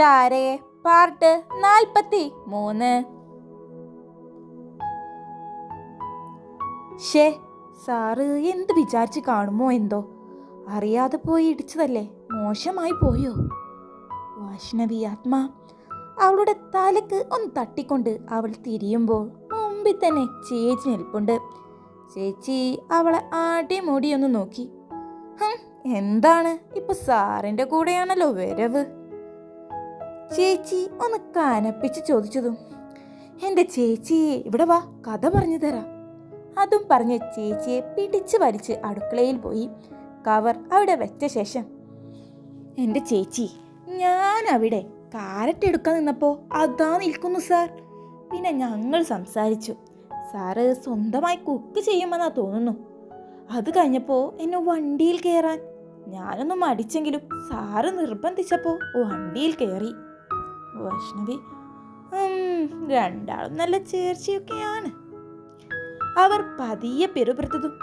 ചാരേ പാർട്ട് നാൽപ്പത്തി മൂന്ന്. ഷേ സാറ് എന്ത് വിചാരിച്ച് കാണുമോ എന്തോ? അറിയാതെ പോയി ഇടിച്ചതല്ലേ? മോശമായി പോയോ? വാഷ്ണവി ആത്മാ അവളുടെ തലക്ക് ഒന്ന് തട്ടിക്കൊണ്ട് അവൾ തിരിയുമ്പോൾ മുമ്പിൽ തന്നെ ചേച്ചി നിൽപ്പുണ്ട്. ചേച്ചി അവളെ ആടിമുടി ഒന്ന് നോക്കി. എന്താണ്? ഇപ്പൊ സാറിന്റെ കൂടെയാണല്ലോ വരവ്. ചേച്ചി ഒന്ന് കനപ്പിച്ച് ചോദിച്ചതും എന്റെ ചേച്ചി ഇവിടെ വാ കഥ പറഞ്ഞു തരാം. അതും പറഞ്ഞ് ചേച്ചിയെ പിടിച്ചു വലിച്ച് അടുക്കളയിൽ പോയി കവർ അവിടെ വെച്ച ശേഷം എന്റെ ചേച്ചി ഞാൻ അവിടെ കാരറ്റ് എടുക്കാൻ നിന്നപ്പോൾ അതാ നിൽക്കുന്നു സാർ. പിന്നെ ഞങ്ങൾ സംസാരിച്ചു സാറ് സ്വന്തമായി കുക്ക് ചെയ്യുമെന്നാ തോന്നുന്നു. അത് കഴിഞ്ഞപ്പോൾ എന്നെ വണ്ടിയിൽ കയറാൻ ഞാനൊന്നും മടിച്ചെങ്കിലും സാറ് നിർബന്ധിച്ചപ്പോൾ വണ്ടിയിൽ കയറി വൈഷ്ണവി. രണ്ടാളും നല്ല ചേർച്ചയൊക്കെയാണ്. അവർ പതിയെ പെരുപുറത്തതും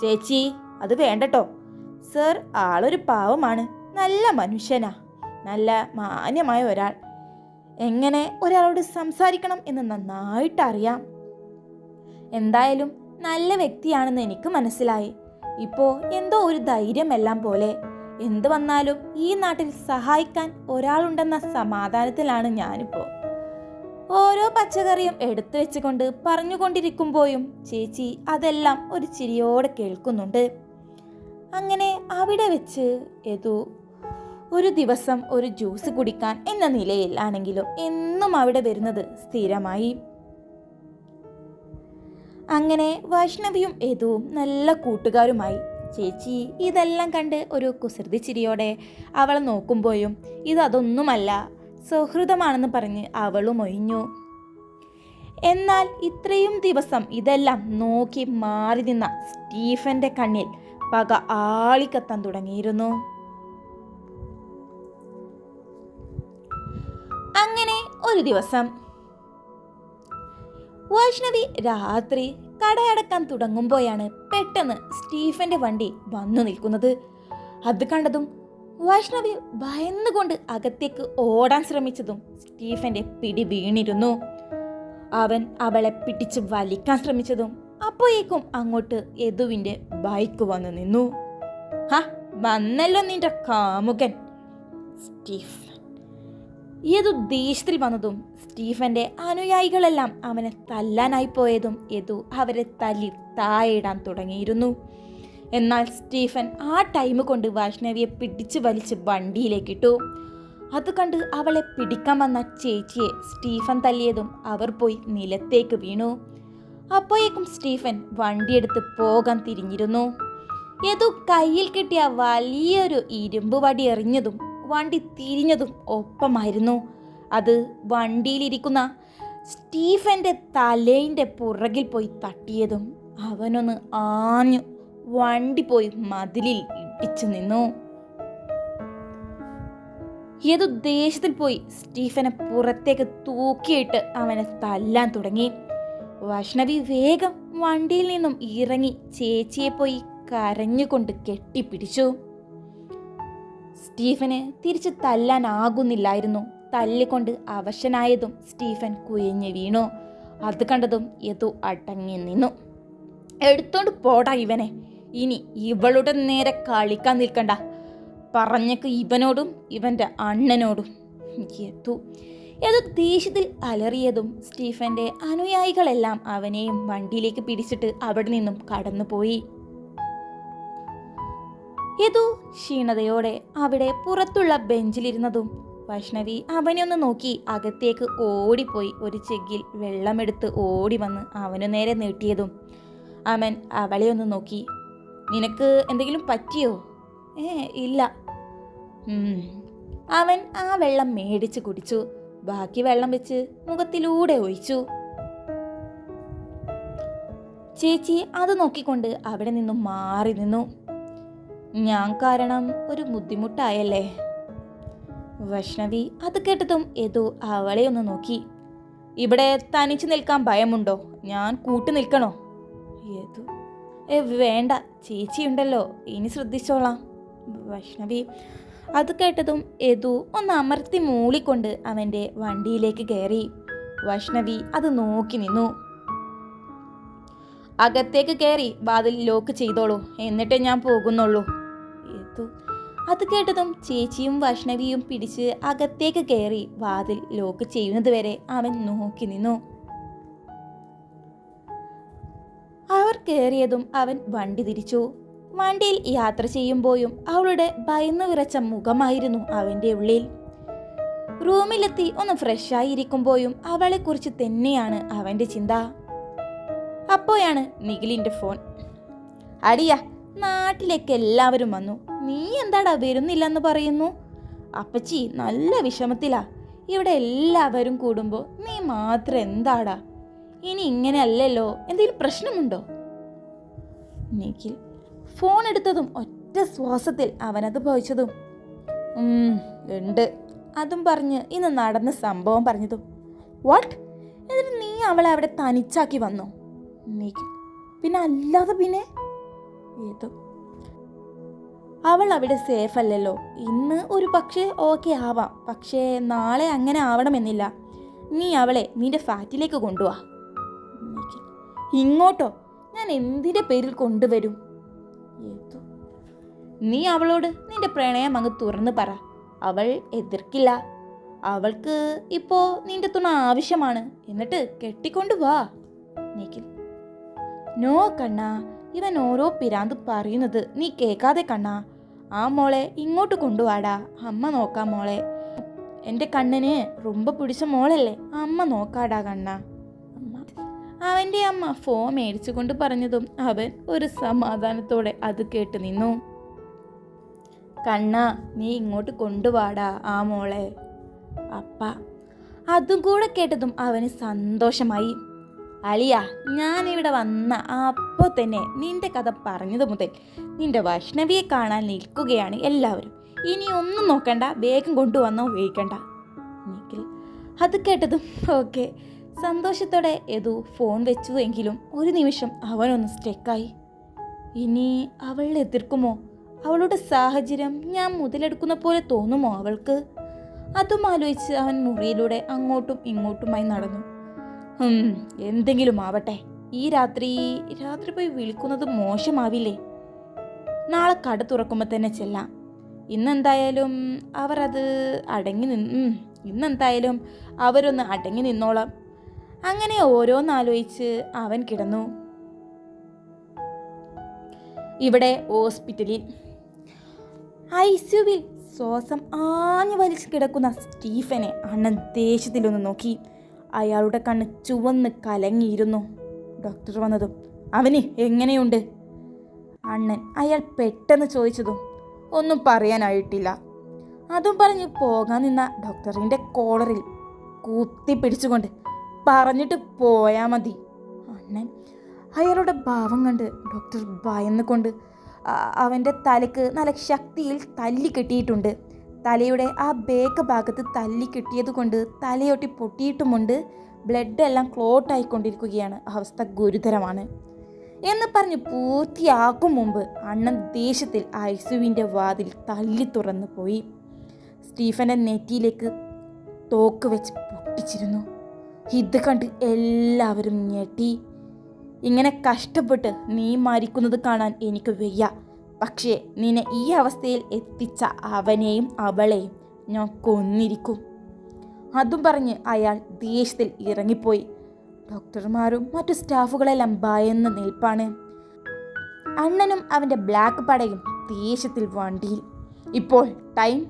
ചേച്ചി അത് വേണ്ടട്ടോ. സർ ആളൊരു പാവമാണ്. നല്ല മനുഷ്യനാ. നല്ല മാന്യമായ ഒരാൾ. എങ്ങനെ ഒരാളോട് സംസാരിക്കണം എന്ന് നന്നായിട്ട് അറിയാം എന്തായാലും നല്ല വ്യക്തിയാണെന്ന് എനിക്ക് മനസ്സിലായി. ഇപ്പോൾ എന്തോ ഒരു ധൈര്യമെല്ലാം പോലെ എന്ത് വന്നാലും ഈ നാട്ടിൽ സഹായിക്കാൻ ഒരാളുണ്ടെന്ന സമാധാനത്തിലാണ് ഞാനിപ്പോൾ ഓരോ പച്ചക്കറിയും എടുത്തു വെച്ചുകൊണ്ട് പറഞ്ഞുകൊണ്ടിരിക്കുമ്പോഴും ചേച്ചി അതെല്ലാം ഒരു ചിരിയോടെ കേൾക്കുന്നുണ്ട്. അങ്ങനെ അവിടെ വെച്ച് ഏതോ ഒരു ദിവസം ഒരു ജ്യൂസ് കുടിക്കാൻ എന്ന നിലയിൽ ആണെങ്കിലും എന്നും അവിടെ വരുന്നത് സ്ഥിരമായി. അങ്ങനെ വൈഷ്ണവിയും യദുവും നല്ല കൂട്ടുകാരുമായി ചേച്ചി ഇതെല്ലാം കണ്ട് ഒരു കുസൃതി ചിരിയോടെ അവളെ നോക്കുമ്പോഴും ഇതതൊന്നുമല്ല സൗഹൃദമാണെന്ന് പറഞ്ഞ് അവളും ഒഴിഞ്ഞു. എന്നാൽ ഇത്രയും ദിവസം ഇതെല്ലാം നോക്കി മാറി നിന്ന സ്റ്റീഫന്റെ കണ്ണിൽ പക ആളിക്കത്താൻ തുടങ്ങിയിരുന്നു. അങ്ങനെ ഒരു ദിവസം. വൈഷ്ണവി രാത്രി കടയടക്കാൻ തുടങ്ങുമ്പോഴാണ് പെട്ടെന്ന് സ്റ്റീഫന്റെ വണ്ടി വന്നു നിൽക്കുന്നത്. അത് കണ്ടതും വൈഷ്ണവി ഭയന്നുകൊണ്ട് അകത്തേക്ക് ഓടാൻ ശ്രമിച്ചതും സ്റ്റീഫന്റെ പിടി വീണിരുന്നു. അവൻ അവളെ പിടിച്ച് വലിക്കാൻ ശ്രമിച്ചതും അപ്പോഴേക്കും അങ്ങോട്ട് യദുവിന്റെ ബൈക്ക് വന്നു നിന്നു. ഹ വന്നല്ലോ നിന്റെ കാമുകൻ. സ്റ്റീഫ് യദു ദേഷ്യത്തിൽ വന്നതും സ്റ്റീഫന്റെ അനുയായികളെല്ലാം അവനെ തല്ലാനായി പോയതും യദു അവരെ തല്ലി താഴെയിടാൻ തുടങ്ങിയിരുന്നു. എന്നാൽ സ്റ്റീഫൻ ആ ടൈം കൊണ്ട് വൈഷ്ണവിയെ പിടിച്ചു വലിച്ച് വണ്ടിയിലേക്ക് ഇട്ടു അത് കണ്ട് അവളെ പിടിക്കാൻ വന്ന ചേച്ചിയെ സ്റ്റീഫൻ തല്ലിയതും അവർ പോയി നിലത്തേക്ക് വീണു. അപ്പോഴേക്കും സ്റ്റീഫൻ വണ്ടിയെടുത്ത് പോകാൻ തിരിഞ്ഞിരുന്നു. യദു കയ്യിൽ കിട്ടിയ വലിയൊരു ഇരുമ്പ് വടി എറിഞ്ഞതും വണ്ടി തിരിഞ്ഞതും ഒപ്പമായിരുന്നു. അത് വണ്ടിയിലിരിക്കുന്ന സ്റ്റീഫന്റെ തലേന്റെ പുറകിൽ പോയി തട്ടിയതും അവനൊന്ന് ആഞ്ഞു വണ്ടി പോയി മതിലിൽ ഇടിച്ചു നിന്നു. ഏതു ദേഷ്യത്തിൽ പോയി സ്റ്റീഫനെ പുറത്തേക്ക് തൂക്കിയിട്ട് അവനെ തല്ലാൻ തുടങ്ങി. വൈഷ്ണവി വേഗം വണ്ടിയിൽ നിന്നും ഇറങ്ങി ചേച്ചിയെ പോയി കരഞ്ഞുകൊണ്ട് കെട്ടിപ്പിടിച്ചു. സ്റ്റീഫന് തിരിച്ച് തല്ലാനാകുന്നില്ലായിരുന്നു. തല്ലിക്കൊണ്ട് അവശനായതും സ്റ്റീഫൻ കുയഞ്ഞു വീണു. അത് കണ്ടതും യതു അടങ്ങി നിന്നു. എടുത്തോണ്ട് പോടാ ഇവനെ. ഇനി ഇവളുടെ നേരെ കളിക്കാൻ നിൽക്കണ്ട. പറഞ്ഞക്ക് ഇവനോടും ഇവന്റെ അണ്ണനോടും. യതു യതു ദേഷ്യത്തിൽ അലറിയതും സ്റ്റീഫന്റെ അനുയായികളെല്ലാം അവനെയും വണ്ടിയിലേക്ക് പിടിച്ചിട്ട് അവിടെ നിന്നും കടന്നുപോയി. യദു ക്ഷീണതയോടെ അവിടെ പുറത്തുള്ള ബെഞ്ചിലിരുന്നതും വൈഷ്ണവി അവനെ ഒന്ന് നോക്കി അകത്തേക്ക് ഓടിപ്പോയി ഒരു ചെഗിൽ വെള്ളമെടുത്ത് ഓടി വന്ന് അവനു നേരെ നീട്ടിയതും. അവൻ അവളെ ഒന്ന് നോക്കി. നിനക്ക് എന്തെങ്കിലും പറ്റിയോ? ഏ ഇല്ല. അവൻ ആ വെള്ളം മേടിച്ച് കുടിച്ചു. ബാക്കി വെള്ളം വെച്ച് മുഖത്തിലൂടെ ഒഴിച്ചു. ചേച്ചി അത് നോക്കിക്കൊണ്ട് അവിടെ നിന്നും മാറി നിന്നു. ഞാൻ കാരണം ഒരു ബുദ്ധിമുട്ടായല്ലേ? വൈഷ്ണവി അത് കേട്ടതും ഏതോ അവളെ ഒന്ന് നോക്കി. ഇവിടെ തനിച്ചു നിൽക്കാൻ ഭയമുണ്ടോ? ഞാൻ കൂട്ടു നിൽക്കണോ? ഏതു? ഏ വേണ്ട ചേച്ചിയുണ്ടല്ലോ ഇനി ശ്രദ്ധിച്ചോളാം. വൈഷ്ണവി അത് കേട്ടതും ഏതു ഒന്ന് അമർത്തി മൂളിക്കൊണ്ട് അവന്റെ വണ്ടിയിലേക്ക് കയറി. വൈഷ്ണവി അത് നോക്കി നിന്നു. അകത്തേക്ക് കയറി വാതിൽ ലോക്ക് ചെയ്തോളൂ എന്നിട്ടേ ഞാൻ പോകുന്നുള്ളൂ. യദു അത് കേട്ടതും ചേച്ചിയും വൈഷ്ണവിയും പിടിച്ച് അകത്തേക്ക് കയറി വാതിൽ ലോക്ക് ചെയ്യുന്നത് വരെ അവൻ നോക്കി നിന്നു. അവർ കയറിയതും അവൻ വണ്ടി തിരിച്ചു. വണ്ടിയിൽ യാത്ര ചെയ്യുമ്പോഴും അവളുടെ ഭയന്നു വിറച്ച മുഖമായിരുന്നു അവന്റെ ഉള്ളിൽ. റൂമിലെത്തി ഒന്ന് ഫ്രഷായിരിക്കുമ്പോഴും അവളെക്കുറിച്ച് തന്നെയാണ് അവന്റെ ചിന്ത. അപ്പോഴാണ് നിഖിലിന്റെ ഫോൺ അടിയ നാട്ടിലേക്ക് എല്ലാവരും വന്നു. നീ എന്താടാ വരുന്നില്ലെന്ന് പറയുന്നു? അപ്പച്ചി നല്ല വിഷമത്തിലാ. ഇവിടെ എല്ലാവരും കൂടുമ്പോൾ നീ മാത്രം എന്താടാ? ഇനി ഇങ്ങനെ അല്ലല്ലോ എന്തെങ്കിലും പ്രശ്നമുണ്ടോ? നിഖിൽ ഫോൺ എടുത്തതും ഒറ്റ ശ്വാസത്തിൽ അവനത് ഭവിച്ചതും. "ഉം, ഉണ്ട്. അതും പറഞ്ഞ് ഇന്ന് നടന്ന സംഭവം പറഞ്ഞതും. വാട്ട്? എന്നിട്ട് നീ അവളെ അവിടെ തനിച്ചാക്കി വന്നോ? നിഖിൽ. പിന്നെ അല്ലാതെ പിന്നെ? ഏതോ അവൾ അവിടെ സേഫ് അല്ലല്ലോ. ഇന്ന് ഒരു പക്ഷേ ഓക്കെ ആവാം. പക്ഷേ നാളെ അങ്ങനെ ആവണമെന്നില്ല. നീ അവളെ നിന്റെ ഫ്ലാറ്റിലേക്ക് കൊണ്ടുവാ. ഇങ്ങോട്ടോ? ഞാൻ എന്തിന്റെ പേരിൽ കൊണ്ടുവരും? ഏതോ നീ അവളോട് നിന്റെ പ്രണയം അങ്ങ് തുറന്ന് പറ. അവൾ എതിർക്കില്ല. അവൾക്ക് ഇപ്പോൾ നിന്റെ തുണ ആവശ്യമാണ്. എന്നിട്ട് കെട്ടിക്കൊണ്ടു വാ. നോ കണ്ണാ. ഇവൻ ഓരോ പിരാന്ത് പറയുന്നത് നീ കേൾക്കാതെ കണ്ണാ. ആ മോളെ ഇങ്ങോട്ട് കൊണ്ടുവാടാ. അമ്മ നോക്കാം മോളെ. എന്റെ കണ്ണിന് റുമ്പ പിടിച്ച മോളല്ലേ? അമ്മ നോക്കാടാ കണ്ണ. അമ്മ. അവന്റെ അമ്മ ഫോൺ മേടിച്ചുകൊണ്ട് പറഞ്ഞതും അവൻ ഒരു സമാധാനത്തോടെ അത് കേട്ട് നിന്നു. കണ്ണ നീ ഇങ്ങോട്ട് കൊണ്ടുവാടാ ആ മോളെ. അപ്പ. അതും കൂടെ കേട്ടതും അവന് സന്തോഷമായി. അളിയ ഞാനിവിടെ വന്ന അപ്പോൾ തന്നെ നിന്റെ കഥ പറഞ്ഞത് മുതൽ നിന്റെ വൈഷ്ണവിയെ കാണാൻ നിൽക്കുകയാണ് എല്ലാവരും. ഇനി ഒന്നും നോക്കണ്ട വേഗം കൊണ്ടുവന്നോ ഉപയോഗിക്കണ്ട. നിഖിൽ അത് കേട്ടതും ഓക്കെ സന്തോഷത്തോടെ ഏതു ഫോൺ വെച്ചു എങ്കിലും ഒരു നിമിഷം അവനൊന്ന് സ്റ്റെക്കായി ഇനി അവൾ എതിർക്കുമോ? അവളുടെ സാഹചര്യം ഞാൻ മുതലെടുക്കുന്ന പോലെ തോന്നുമോ അവൾക്ക്? അതും ആലോചിച്ച് അവൻ മുറിയിലൂടെ അങ്ങോട്ടും ഇങ്ങോട്ടുമായി നടന്നു. എന്തെങ്കിലും ആവട്ടെ. ഈ രാത്രി രാത്രി പോയി വിളിക്കുന്നത് മോശമാവില്ലേ? നാളെ കട തുറക്കുമ്പോൾ തന്നെ ചെല്ലാം. ഇന്നെന്തായാലും അവർ അത് അടങ്ങി നിന്ന് ഇന്നെന്തായാലും അവരൊന്ന് അടങ്ങി നിന്നോളാം. അങ്ങനെ ഓരോന്നാലോചിച്ച് അവൻ കിടന്നു. ഇവിടെ ഹോസ്പിറ്റലിൽ. ഐ സിയുവിൽ ശ്വാസം ആഞ്ഞു വലിച്ചു കിടക്കുന്ന സ്റ്റീഫനെ അണ്ണൻ ദേഷ്യത്തിലൊന്ന് നോക്കി. അയാളുടെ കണ്ണ് ചുവന്ന് കലങ്ങിയിരുന്നു. ഡോക്ടർ വന്നതും അവന് എങ്ങനെയുണ്ട്? അണ്ണൻ അയാൾ പെട്ടെന്ന് ചോദിച്ചതും ഒന്നും പറയാനായിട്ടില്ല. അതും പറഞ്ഞ് പോകാൻ നിന്ന ഡോക്ടറിന്റെ കോളറിൽ കൂത്തി പിടിച്ചുകൊണ്ട് പറഞ്ഞിട്ട് പോയാൽ മതി. അണ്ണൻ അയാളുടെ ഭാവം കണ്ട് ഡോക്ടർ ഭയന്നുകൊണ്ട് അവന്റെ തലക്ക് നല്ല ശക്തിയിൽ തല്ലി കെട്ടിയിട്ടുണ്ട്. തലയുടെ ആ ബേക്ക് ഭാഗത്ത് തല്ലി കിട്ടിയത് കൊണ്ട് തലയൊട്ടി പൊട്ടിയിട്ടുമുണ്ട്. ബ്ലഡ് എല്ലാം ക്ലോട്ടായിക്കൊണ്ടിരിക്കുകയാണ് അവസ്ഥ ഗുരുതരമാണ്. എന്ന് പറഞ്ഞ് പൂർത്തിയാക്കും മുമ്പ് അണ്ണൻ ദേഷ്യത്തിൽ ഐസുവിന്റെ വാതിൽ തല്ലി തുറന്നു പോയി. സ്റ്റീഫന്റെ നെറ്റിയിലേക്ക് തോക്ക് വെച്ച് പൊട്ടിച്ചിരുന്നു. ഇത് കണ്ട് എല്ലാവരും ഞെട്ടി. ഇങ്ങനെ കഷ്ടപ്പെട്ട് നീ മരിക്കുന്നത് കാണാൻ എനിക്ക് വയ്യ. പക്ഷേ നിന്നെ ഈ അവസ്ഥയിൽ എത്തിച്ച അവനെയും അവളെയും ഞാൻ കൊന്നിരിക്കും. അതും പറഞ്ഞ് അയാൾ ദേഷ്യത്തിൽ ഇറങ്ങിപ്പോയി. ഡോക്ടർമാരും മറ്റു സ്റ്റാഫുകളെല്ലാം ഭയന്ന് നിൽപ്പാണ്. അണ്ണനും അവന്റെ ബ്ലാക്ക് പടയും ദേഷ്യത്തിൽ വണ്ടിയിൽ. ഇപ്പോൾ ടൈം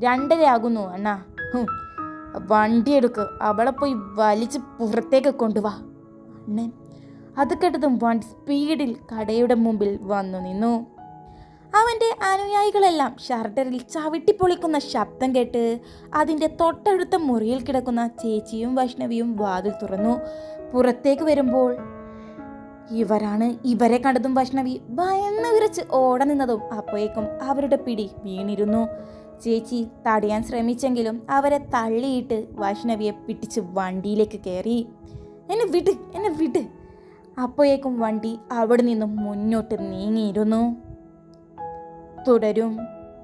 രണ്ടരയാകുന്നു അണ്ണ. വണ്ടി എടുക്ക്. അവളെ പോയി വലിച്ച് പുറത്തേക്ക് കൊണ്ടുവാ. അണ്ണൻ അത് കേട്ടതും വണ്ടി സ്പീഡിൽ കടയുടെ മുമ്പിൽ വന്നു നിന്നു. അവന്റെ അനുയായികളെല്ലാം ഷർട്ടറിൽ ചവിട്ടിപ്പൊളിക്കുന്ന ശബ്ദം കേട്ട് അതിന്റെ തൊട്ടടുത്ത മുറിയിൽ കിടക്കുന്ന ചേച്ചിയും വൈഷ്ണവിയും വാതിൽ തുറന്നു. പുറത്തേക്ക് വരുമ്പോൾ ഇവരാണ് ഇവരെ കണ്ടതും വൈഷ്ണവി. ഭയന്ന് വിറച്ച് ഓട നിന്നതും അപ്പോഴേക്കും അവരുടെ പിടി വീണിരുന്നു. ചേച്ചി തടയാൻ ശ്രമിച്ചെങ്കിലും അവരെ തള്ളിയിട്ട് വൈഷ്ണവിയെ പിടിച്ച് വണ്ടിയിലേക്ക് കയറി. എന്നെ വിട് എന്നെ വിട്. അപ്പോഴേക്കും വണ്ടി അവിടെ നിന്നും മുന്നോട്ട് നീങ്ങിയിരുന്നു. തുടരും.